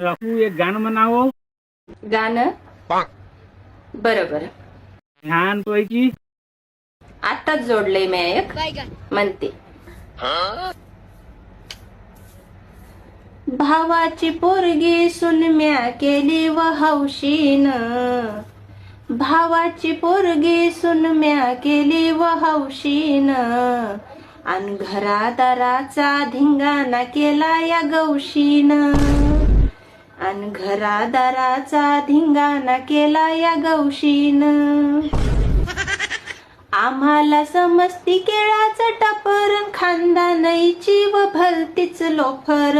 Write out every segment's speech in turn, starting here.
काकू एक गाणं म्हणावं. गाणं? बरं बरं छानपैकी. आताच जोडलंय मी एक. म्हणते. भावाची पोरगी सुनम्या केली व हौशीन. भावाची पोरगी सुनम्या केली व हौशीन. अन घरादाराचा धिंगाणा केला या गौशीन. अन घरादाराचा धिंगाणा केला या गौशीन आम्हाला समजती केळाचं टपर खानदानाईची व भलतीच लोफर.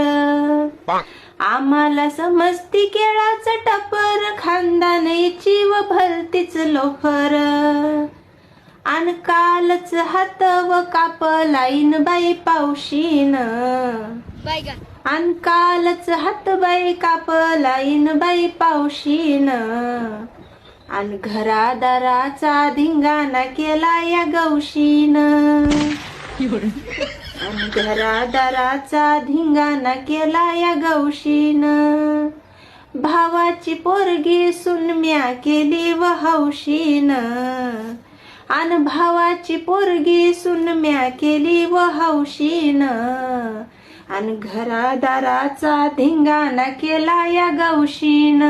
आम्हाला समजती केळाचं टपर खानदानाईची व भलतीच लोफर. आण कालच हात व काप लाईन बाई पावशीन. आन कालच हात बाई कापलाईन बाई पावशीन. आन घरादाराचा धिंगाणा केला या गौशीन आन घरादाराचा धिंगाणा केला या गौशीन भावाची पोरगी सुनम्या केली व हौशीन. आन भावाची पोरगी सुनम्या केली व हौशीन. आणि घरादाराचा धिंगाणा केला या गौशीन